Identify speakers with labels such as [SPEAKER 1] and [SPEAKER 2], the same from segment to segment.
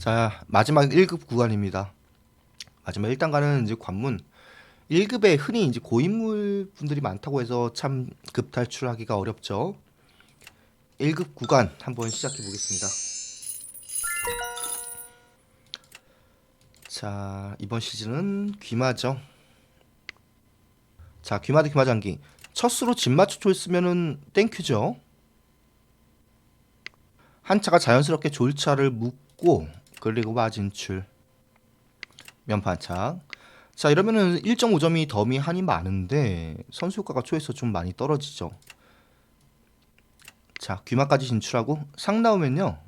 [SPEAKER 1] 자, 마지막 1급 구간입니다. 마지막 1단가는 이제 관문 1급에 흔히 이제 고인물 분들이 많다고 해서 참 급탈출하기가 어렵죠. 1급 구간 한번 시작해 보겠습니다. 자, 이번 시즌은 귀마죠. 자, 귀마대 귀마장기. 첫 수로 진마초초 쓰면은 땡큐죠. 한차가 자연스럽게 졸차를 묶고 그리고 마진출 면판착 자 이러면은 1.5점이 덤이 한이 많은데 선수 효과가 초에서 좀 많이 떨어지죠. 자 귀마까지 진출하고 상 나오면요.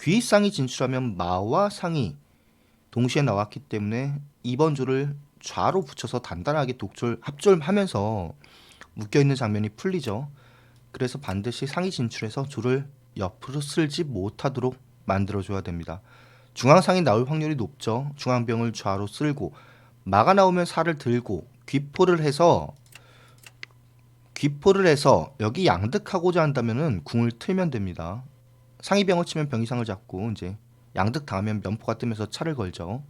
[SPEAKER 1] 귀상이 진출하면 마와 상이 동시에 나왔기 때문에 2번 줄을 좌로 붙여서 단단하게 독졸 합졸하면서 묶여있는 장면이 풀리죠. 그래서 반드시 상이 진출해서 줄을 옆으로 쓸지 못하도록 만들어줘야 됩니다. 중앙상이 나올 확률이 높죠. 중앙병을 좌로 쓸고 마가 나오면 살을 들고 귀포를 해서 귀포를 해서 여기 양득하고자 한다면은 궁을 틀면 됩니다. 상이병을 치면 병이상을 잡고 이제 양득 당하면 면포가 뜨면서 차를 걸죠.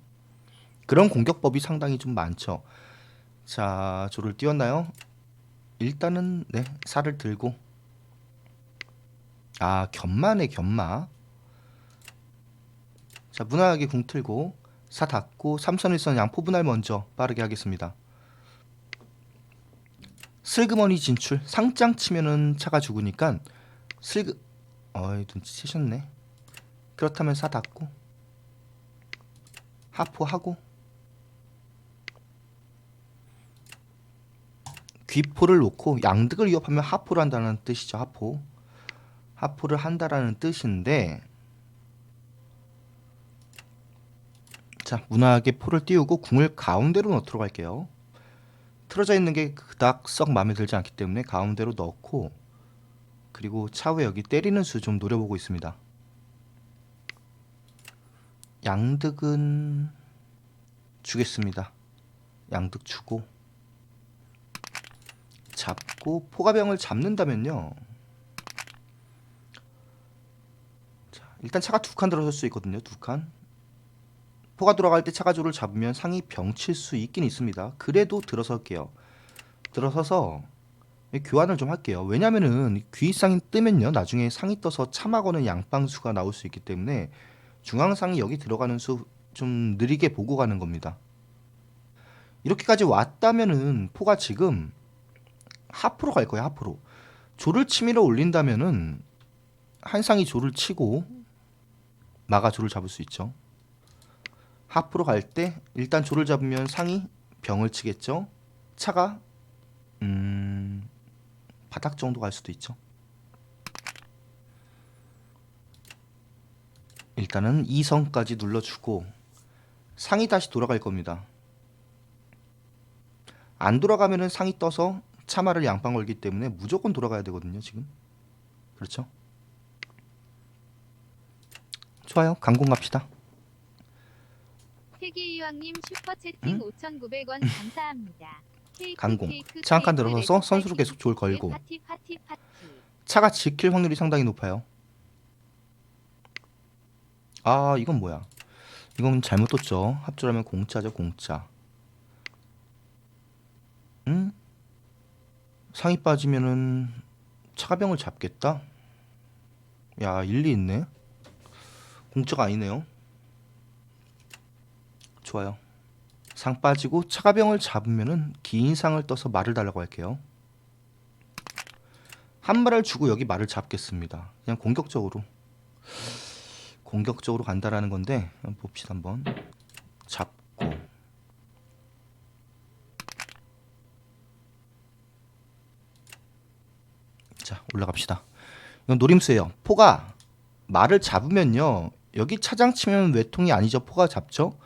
[SPEAKER 1] 그런 공격법이 상당히 좀 많죠. 자, 조를 띄웠나요? 일단은 네, 살을 들고 아 견마네 견마 자 무난하게 궁 틀고 사 닫고 삼선 일선 양포 분할 먼저 빠르게 하겠습니다. 슬그머니 진출. 상장 치면은 차가 죽으니까 슬그 어이 눈치채셨네. 그렇다면 사 닫고 하포하고 귀포를 놓고 양득을 위협하면 하포를 한다는 뜻이죠 하포. 하포를 한다라는 뜻인데 자 무난하게 포를 띄우고 궁을 가운데로 넣도록 할게요 틀어져 있는 게 그닥 썩 마음에 들지 않기 때문에 가운데로 넣고 그리고 차후에 여기 때리는 수 좀 노려보고 있습니다 양득은 주겠습니다 양득 주고 잡고 포가병을 잡는다면요 일단 차가 두 칸 들어설 수 있거든요. 두 칸. 포가 돌아갈 때 차가 조를 잡으면 상이 병칠 수 있긴 있습니다. 그래도 들어설게요. 들어서서 교환을 좀 할게요. 왜냐면은 귀상이 뜨면요. 나중에 상이 떠서 참하고는 양방수가 나올 수 있기 때문에 중앙상이 여기 들어가는 수 좀 느리게 보고 가는 겁니다. 이렇게까지 왔다면은 포가 지금 하프로 갈 거예요. 하프로. 조를 치밀어 올린다면은 한 상이 조를 치고 마가 조를 잡을 수 있죠. 하프로 갈 때 일단 조를 잡으면 상이 병을 치겠죠. 차가 음 바닥 정도 갈 수도 있죠. 일단은 2성까지 눌러주고 상이 다시 돌아갈 겁니다. 안 돌아가면은 상이 떠서 차마를 양방 걸기 때문에 무조건 돌아가야 되거든요. 지금 그렇죠? 좋아요. 강공 갑시다.
[SPEAKER 2] 태기 이왕님 슈퍼채팅
[SPEAKER 1] 응?
[SPEAKER 2] 5,900원 감사합니다.
[SPEAKER 1] 강공.
[SPEAKER 2] 케이크,
[SPEAKER 1] 차한칸
[SPEAKER 2] 케이크,
[SPEAKER 1] 들어서서 선수로 계속 졸 걸고. 차가 지킬 확률이 상당히 높아요. 아, 이건 뭐야? 이건 잘못 뒀죠. 합주하면 공짜죠, 공짜. 응? 상이 빠지면은 차가병을 잡겠다? 야, 일리 있네. 공짜가 아니네요. 좋아요. 상 빠지고 차가병을 잡으면은 긴 상을 떠서 말을 달라고 할게요. 한 말을 주고 여기 말을 잡겠습니다. 그냥 공격적으로 공격적으로 간다라는 건데 한번 봅시다 한번 잡고 자 올라갑시다. 이건 노림수예요. 포가 말을 잡으면요 여기 차장 치면 외통이 아니죠. 포가 잡죠.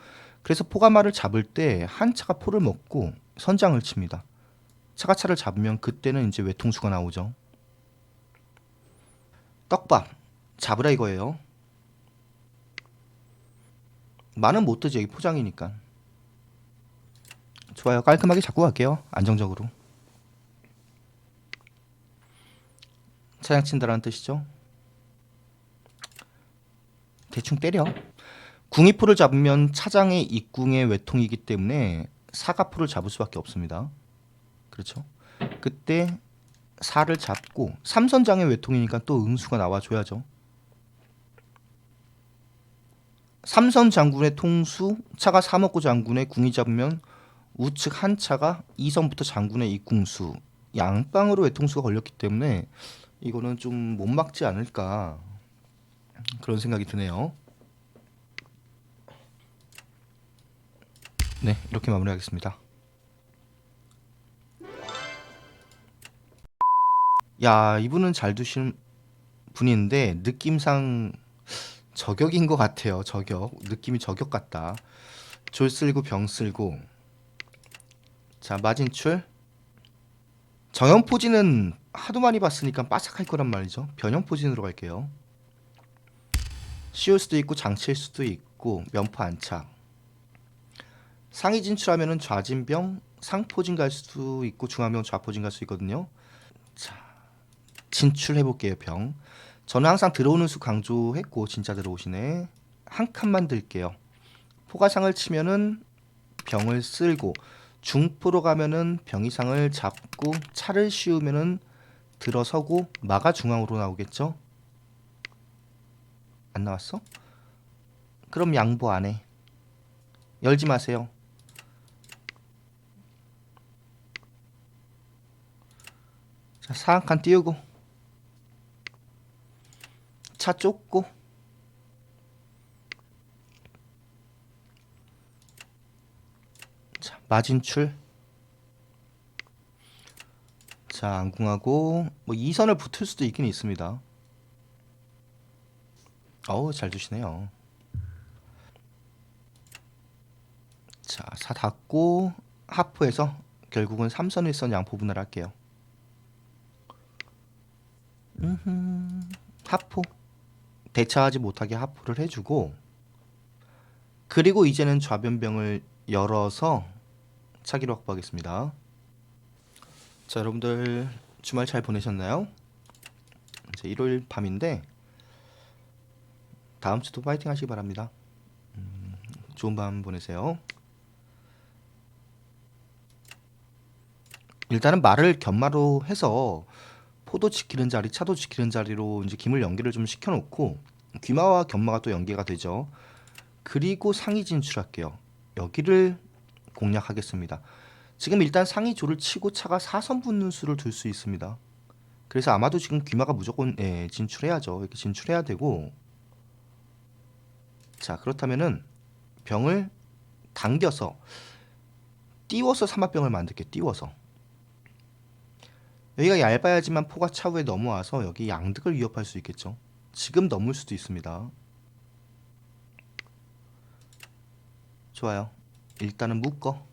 [SPEAKER 1] 그래서 포가 말을 잡을 때 한 차가 포를 먹고 선장을 칩니다. 차가 차를 잡으면 그때는 이제 외통수가 나오죠. 떡밥 잡으라 이거예요. 많은 못 뜨지 여기 포장이니까. 좋아요. 깔끔하게 잡고 갈게요. 안정적으로. 차양 친다라는 뜻이죠. 대충 때려. 궁이포를 잡으면 차장의 입궁의 외통이기 때문에 사가포를 잡을 수밖에 없습니다. 그렇죠? 그때 사를 잡고 삼선장의 외통이니까 또 응수가 나와줘야죠. 삼선 장군의 통수, 차가 사먹고 장군의 궁이 잡으면 우측 한 차가 이선부터 장군의 입궁수 양방으로 외통수가 걸렸기 때문에 이거는 좀 못 막지 않을까 그런 생각이 드네요. 네, 이렇게 마무리하겠습니다. 야, 이분은 잘 두신 분인데 느낌상 저격인 것 같아요. 저격. 느낌이 저격 같다. 졸 쓸고 병 쓸고. 자, 마진출. 정형 포진은 하도 많이 봤으니까 빠삭할 거란 말이죠. 변형 포진으로 갈게요. 쉬울 수도 있고 장치일 수도 있고 면포 안착. 상위 진출하면은 좌진병 상포진 갈 수도 있고 중앙병 좌포진 갈 수 있거든요. 자, 진출해 볼게요, 병. 저는 항상 들어오는 수 강조했고 진짜 들어오시네. 한 칸만 들게요. 포가상을 치면은 병을 쓸고 중포로 가면은 병이상을 잡고 차를 씌우면은 들어서고 마가 중앙으로 나오겠죠? 안 나왔어? 그럼 양보 안 해. 열지 마세요. 자, 사한칸 띄우고 차 쫓고 자, 마진출 자, 안궁하고 뭐 2선을 붙을 수도 있긴 있습니다. 어우, 잘 두시네요. 자, 사 닫고 하프에서 결국은 3선 1선 양포 분할 할게요. 하포 대처하지 못하게 하포를 해주고 그리고 이제는 좌변병을 열어서 차기로 확보하겠습니다. 자 여러분들 주말 잘 보내셨나요? 이제 일요일 밤인데 다음 주도 파이팅 하시기 바랍니다. 음, 좋은 밤 보내세요. 일단은 말을 견마로 해서 포도 지키는 자리, 차도 지키는 자리로 이제 김을 연계를 좀 시켜놓고 귀마와 견마가 또 연계가 되죠. 그리고 상위 진출할게요. 여기를 공략하겠습니다. 지금 일단 상위 조를 치고 차가 사선 붙는 수를 둘 수 있습니다. 그래서 아마도 지금 귀마가 무조건 예, 진출해야죠. 이렇게 진출해야 되고 자 그렇다면은 병을 당겨서 띄워서 삼합병을 만들게 띄워서 여기가 얇아야지만 포가 차후에 넘어와서 여기 양득을 위협할 수 있겠죠. 지금 넘을 수도 있습니다. 좋아요. 일단은 묶어.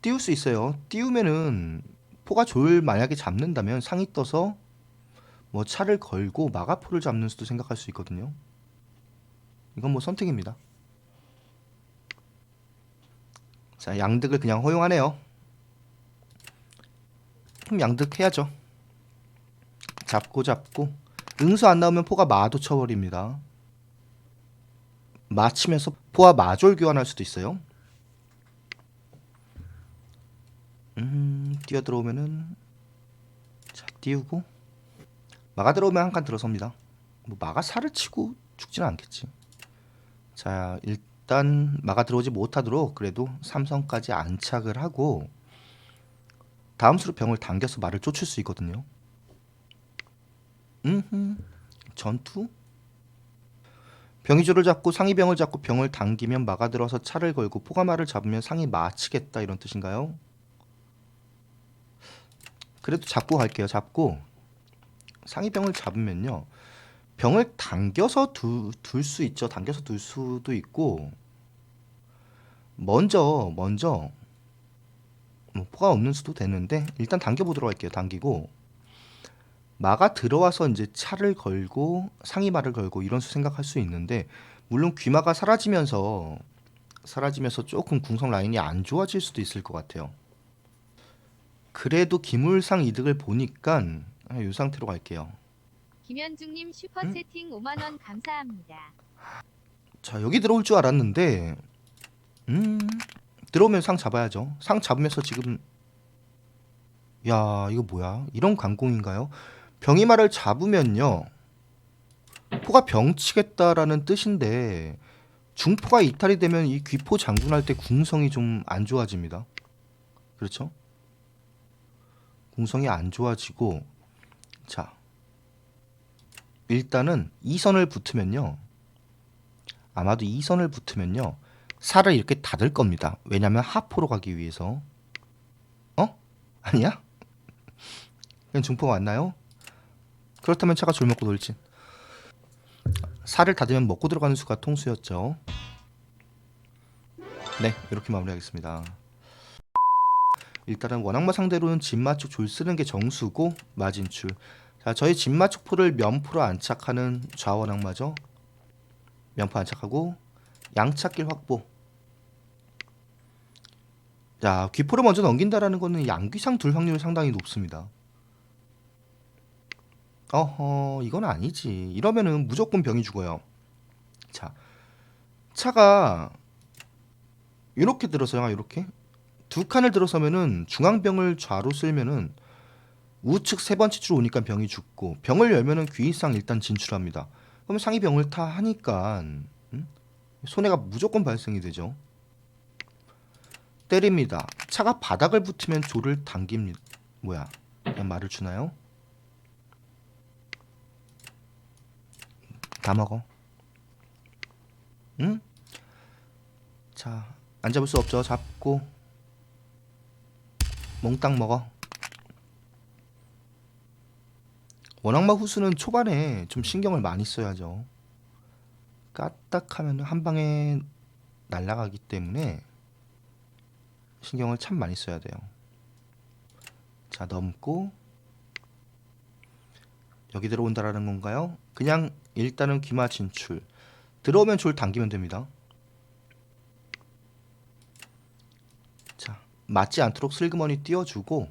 [SPEAKER 1] 띄울 수 있어요. 띄우면은 포가 조를 만약에 잡는다면 상이 떠서 뭐 차를 걸고 마가포를 잡는 수도 생각할 수 있거든요. 이건 뭐 선택입니다. 자, 양득을 그냥 허용하네요. 그럼 양득해야죠. 잡고 잡고 응수 안 나오면 포가 마도 쳐버립니다. 마치면서 포와 마졸 교환할 수도 있어요. 음, 뛰어 들어오면은 자 띄우고 마가 들어오면 한 칸 들어섭니다. 뭐 마가 살을 치고 죽지는 않겠지. 자 일단 마가 들어오지 못하도록 그래도 삼성까지 안착을 하고 다음 수로 병을 당겨서 말을 쫓을 수 있거든요. 음, 전투? 병이조를 잡고 상이 병을 잡고 병을 당기면 마가 들어서 차를 걸고 포가마를 잡으면 상이 마치겠다 이런 뜻인가요? 그래도 잡고 갈게요. 잡고 상이 병을 잡으면요. 병을 당겨서 둘 수 있죠. 당겨서 둘 수도 있고 먼저 먼저 뭐 포가 없는 수도 되는데 일단 당겨 보도록 할게요. 당기고 마가 들어와서 이제 차를 걸고 상이마를 걸고 이런 수 생각할 수 있는데 물론 귀마가 사라지면서 사라지면서 조금 궁성 라인이 안 좋아질 수도 있을 것 같아요. 그래도 기물상 이득을 보니까 이 상태로 갈게요.
[SPEAKER 2] 김현중님 슈퍼 채팅 5만 원 감사합니다.
[SPEAKER 1] 자 여기 들어올 줄 알았는데 음 들어오면 상 잡아야죠. 상 잡으면서 지금 야 이거 뭐야? 이런 강공인가요? 병이마를 잡으면요. 포가 병치겠다라는 뜻인데 중포가 이탈이 되면 이 귀포 장군할 때 궁성이 좀 안 좋아집니다. 그렇죠? 궁성이 안 좋아지고 자 일단은 이선을 붙으면요. 아마도 이 선을 붙으면요 살을 이렇게 닫을 겁니다. 왜냐면 하포로 가기 위해서. 어? 아니야? 그냥 중포가 왔나요? 그렇다면 차가 줄 먹고 돌진. 살을 닫으면 먹고 들어가는 수가 통수였죠. 네, 이렇게 마무리하겠습니다. 일단은 원악마 상대로는 진마 쪽줄 쓰는 게 정수고 마진출. 자, 저희 진마 쪽 포를 면포로 안착하는 좌원악마죠. 명포 안착하고 양착길 확보. 자 귀포를 먼저 넘긴다라는 거는 양귀상 둘 확률이 상당히 높습니다. 어허 이건 아니지. 이러면은 무조건 병이 죽어요. 자 차가 이렇게 들어서요. 이렇게 두 칸을 들어서면은 중앙병을 좌로 쓸면은 우측 세 번째 줄 오니까 병이 죽고 병을 열면은 귀이상 일단 진출합니다. 그러면 상이 병을 타 하니까 음? 손해가 무조건 발생이 되죠. 때립니다. 차가 바닥을 붙으면 조를 당깁니다. 뭐야? 그냥 말을 주나요? 다 먹어. 응? 자, 안 잡을 수 없죠. 잡고 몽땅 먹어. 원악마 후수는 초반에 좀 신경을 많이 써야죠. 까딱하면 한 방에 날아가기 때문에 신경을 참 많이 써야 돼요. 자 넘고 여기 들어온다라는 건가요? 그냥 일단은 귀마 진출 들어오면 줄 당기면 됩니다. 자 맞지 않도록 슬그머니 띄워주고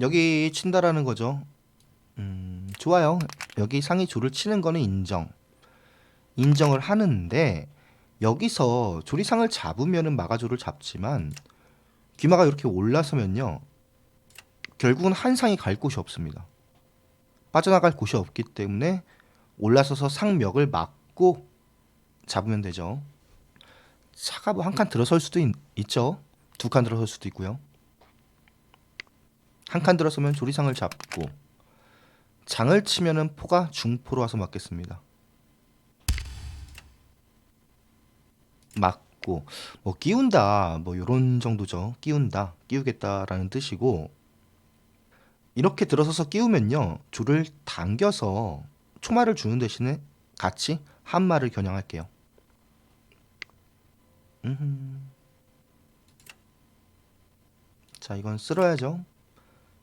[SPEAKER 1] 여기 친다라는 거죠. 음, 좋아요. 여기 상위 줄을 치는 거는 인정. 인정을 하는데 여기서 조리상을 잡으면은 마가조를 잡지만 귀마가 이렇게 올라서면요. 결국은 한 상이 갈 곳이 없습니다. 빠져나갈 곳이 없기 때문에 올라서서 상멱을 막고 잡으면 되죠. 차가 뭐 한 칸 들어설 수도 있, 있죠. 두 칸 들어설 수도 있고요. 한 칸 들어서면 조리상을 잡고 장을 치면은 포가 중포로 와서 맞겠습니다. 맞고 뭐 끼운다 뭐 요런 정도죠. 끼운다, 끼우겠다라는 뜻이고 이렇게 들어서서 끼우면요 줄을 당겨서 초말을 주는 대신에 같이 한말을 겨냥할게요. 음흠. 자 이건 쓸어야죠.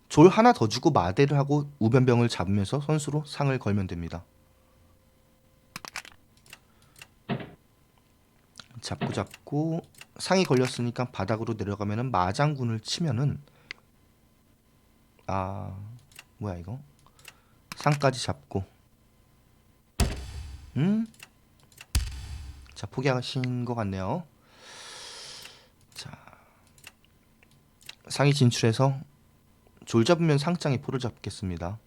[SPEAKER 1] 졸 하나 더 주고 마대를 하고 우변병을 잡으면서 선수로 상을 걸면 됩니다. 잡고 잡고 상이 걸렸으니까 바닥으로 내려가면은 마장군을 치면은 아 뭐야 이거 상까지 잡고 음? 자 포기하신 것 같네요. 자 상이 진출해서 졸 잡으면 상장에 포를 잡겠습니다.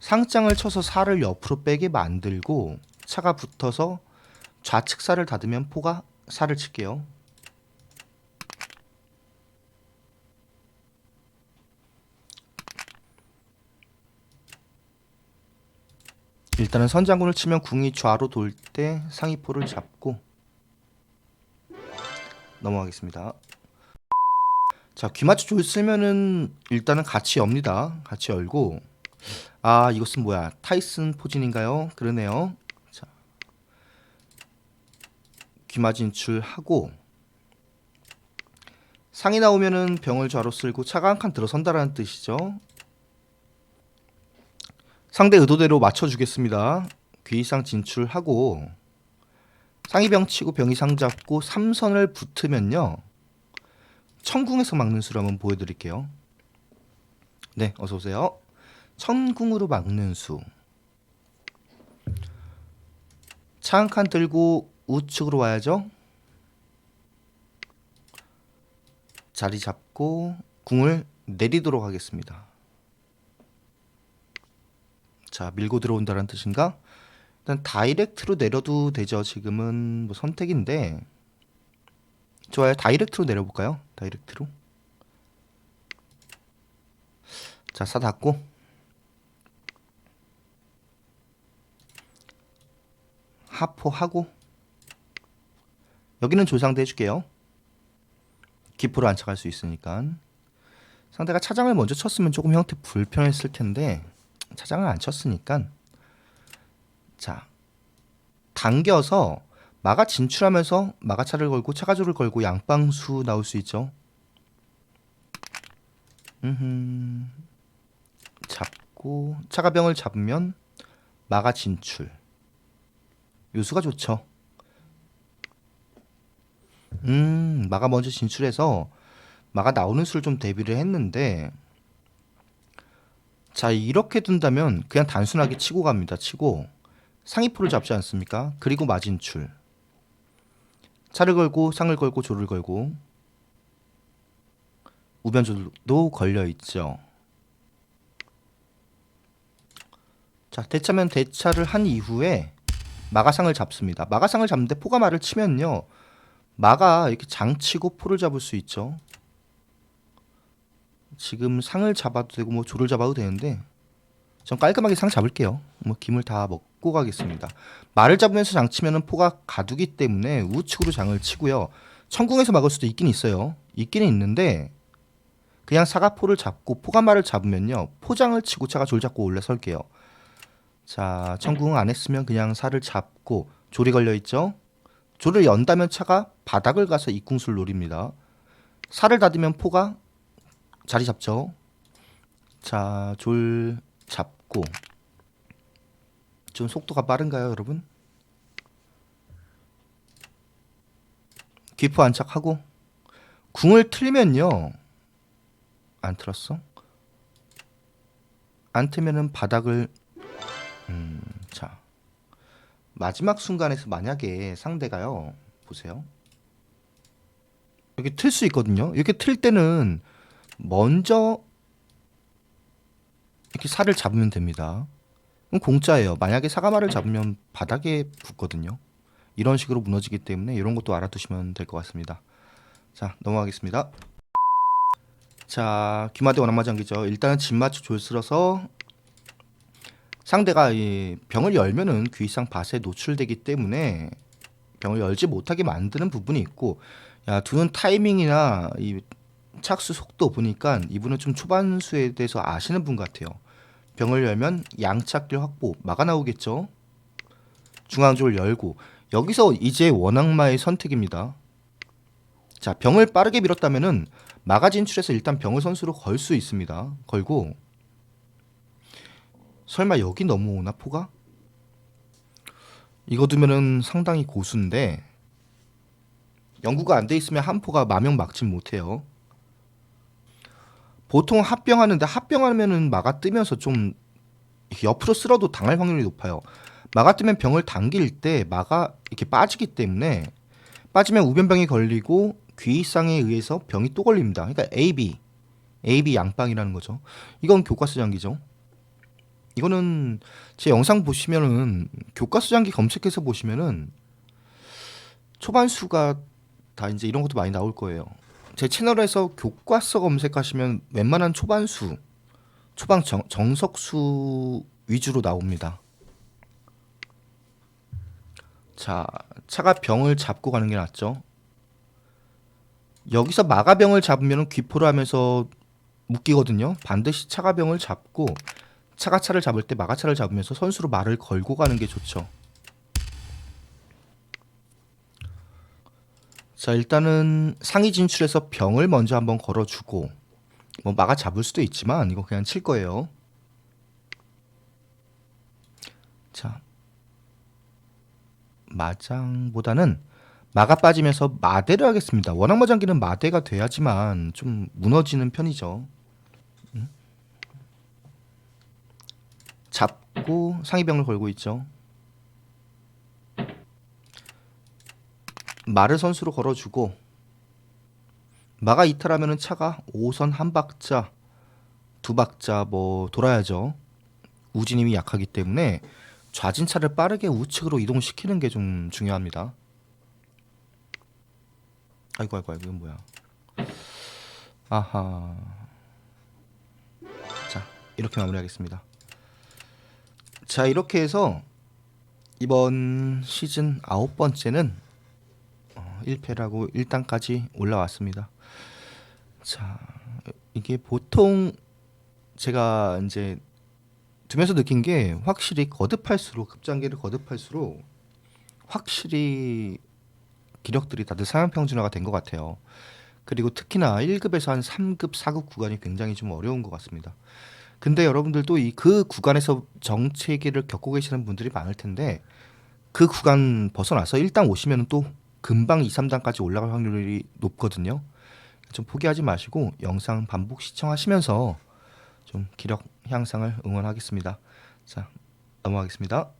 [SPEAKER 1] 상장을 쳐서 살을 옆으로 빼게 만들고 차가 붙어서 좌측 살을 닫으면 포가 살을 칠게요. 일단은 선장군을 치면 궁이 좌로 돌 때 상위포를 잡고 넘어가겠습니다. 자 귀마초 줄 쓰면은 일단은 같이 엽니다. 같이 열고 아 이것은 뭐야 타이슨 포진인가요? 그러네요. 자 귀마 진출하고 상이 나오면은 병을 좌로 쓸고 차가 한 칸 들어선다라는 뜻이죠. 상대 의도대로 맞춰주겠습니다. 귀상 진출하고 상이 병 치고 병이 상 잡고 삼선을 붙으면요. 천궁에서 막는 수를 한번 보여드릴게요. 네, 어서 오세요. 천궁으로 막는 수. 차 한 칸 들고 우측으로 와야죠. 자리 잡고 궁을 내리도록 하겠습니다. 자, 밀고 들어온다는 뜻인가? 일단 다이렉트로 내려도 되죠. 지금은 뭐 선택인데 좋아요. 다이렉트로 내려볼까요? 다이렉트로. 자, 사 닫고 하포하고 여기는 조상대 해줄게요. 기포로 안착할 수 있으니까 상대가 차장을 먼저 쳤으면 조금 형태 불편했을 텐데 차장을 안 쳤으니까 자 당겨서 마가 진출하면서 마가차를 걸고 차가조를 걸고 양방수 나올 수 있죠. 음 잡고 차가병을 잡으면 마가 진출 요수가 좋죠. 음 마가 먼저 진출해서 마가 나오는 수를 좀 대비를 했는데 자 이렇게 둔다면 그냥 단순하게 치고 갑니다. 치고 상위포를 잡지 않습니까? 그리고 마진출 차를 걸고 상을 걸고 조를 걸고 우변조도 걸려 있죠. 자 대차면 대차를 한 이후에 마가상을 잡습니다. 마가상을 잡는데 포가 말을 치면요. 마가 이렇게 장치고 포를 잡을 수 있죠. 지금 상을 잡아도 되고 뭐 조를 잡아도 되는데 전 깔끔하게 상 잡을게요. 뭐 김을 다 먹고 가겠습니다. 말을 잡으면서 장 치면은 포가 가두기 때문에 우측으로 장을 치고요. 천궁에서 막을 수도 있긴 있어요. 있기는 있는데 그냥 사가포를 잡고 포가 말을 잡으면요. 포장을 치고 차가 졸 잡고 올라설게요. 자, 천궁 안 했으면 그냥 살을 잡고 조리 걸려 있죠. 조를 연다면 차가 바닥을 가서 입궁술 노립니다. 살을 닫으면 포가 자리 잡죠. 자, 졸 잡고 좀 속도가 빠른가요, 여러분? 기포 안착하고 궁을 틀면요. 안 틀었어? 안 틀면은 바닥을 음, 자. 마지막 순간에서 만약에 상대가요. 보세요. 여기 틀수 있거든요. 이렇게 틀 때는 먼저 이렇게 살을 잡으면 됩니다. 공짜예요. 만약에 사과말을 잡으면 바닥에 붙거든요. 이런 식으로 무너지기 때문에 이런 것도 알아두시면 될 것 같습니다. 자, 넘어가겠습니다. 자, 귀마대 원한마장기죠. 일단은 집 맞춰 졸슬어서 상대가 이 병을 열면은 귀상 밭에 노출되기 때문에 병을 열지 못하게 만드는 부분이 있고 야 두는 타이밍이나 이 착수 속도 보니까 이분은 좀 초반수에 대해서 아시는 분 같아요. 병을 열면 양착길 확보 막아 나오겠죠. 중앙쪽을 열고 여기서 이제 원악마의 선택입니다. 자 병을 빠르게 밀었다면은 마가 진출해서 일단 병을 선수로 걸 수 있습니다. 걸고 설마 여기 넘어오나 포가? 이거 두면은 상당히 고수인데 연구가 안 돼 있으면 한 포가 마명 막진 못해요. 보통 합병하는데 합병하면은 마가 뜨면서 좀 옆으로 쓸어도 당할 확률이 높아요. 마가 뜨면 병을 당길 때 마가 이렇게 빠지기 때문에 빠지면 우변병이 걸리고 귀상에 의해서 병이 또 걸립니다. 그러니까 AB, AB 양방이라는 거죠. 이건 교과서 장기죠. 이거는 제 영상 보시면은 교과서 장기 검색해서 보시면은 초반 수가 다 이제 이런 것도 많이 나올 거예요. 제 채널에서 교과서 검색하시면 웬만한 초반 수, 초반 정, 정석수 위주로 나옵니다. 자, 차가 병을 잡고 가는 게 낫죠. 여기서 마가병을 잡으면 귀포를 하면서 묶이거든요. 반드시 차가병을 잡고 차가차를 잡을 때 마가차를 잡으면서 선수로 말을 걸고 가는 게 좋죠. 자 일단은 상위 진출해서 병을 먼저 한번 걸어주고 뭐 마가 잡을 수도 있지만 이거 그냥 칠 거예요. 자 마장보다는 마가 빠지면서 마대를 하겠습니다. 원앙마장기는 마대가 돼야지만 좀 무너지는 편이죠. 음. 잡고 상위병을 걸고 있죠. 마를 선수로 걸어주고 마가 이탈하면은 차가 5선 한 박자, 두 박자 뭐 돌아야죠. 우진님이 약하기 때문에 좌진 차를 빠르게 우측으로 이동시키는 게 좀 중요합니다. 아이고 아이고 아이고 이건 뭐야? 아하. 자 이렇게 마무리하겠습니다. 자 이렇게 해서 이번 시즌 아홉 번째는 어, 1패라고 1단까지 올라왔습니다. 자 이게 보통 제가 이제 두면서 느낀 게 확실히 거듭할수록 급장기를 거듭할수록 확실히 기력들이 다들 상향 평준화가 된 것 같아요. 그리고 특히나 1급에서 한 3급, 4급 구간이 굉장히 좀 어려운 것 같습니다. 근데 여러분들도 이 그 구간에서 정체기를 겪고 계시는 분들이 많을 텐데 그 구간 벗어나서 일단 오시면 또 금방 2, 3단까지 올라갈 확률이 높거든요. 좀 포기하지 마시고 영상 반복 시청하시면서 좀 기력 향상을 응원하겠습니다. 자, 넘어가겠습니다.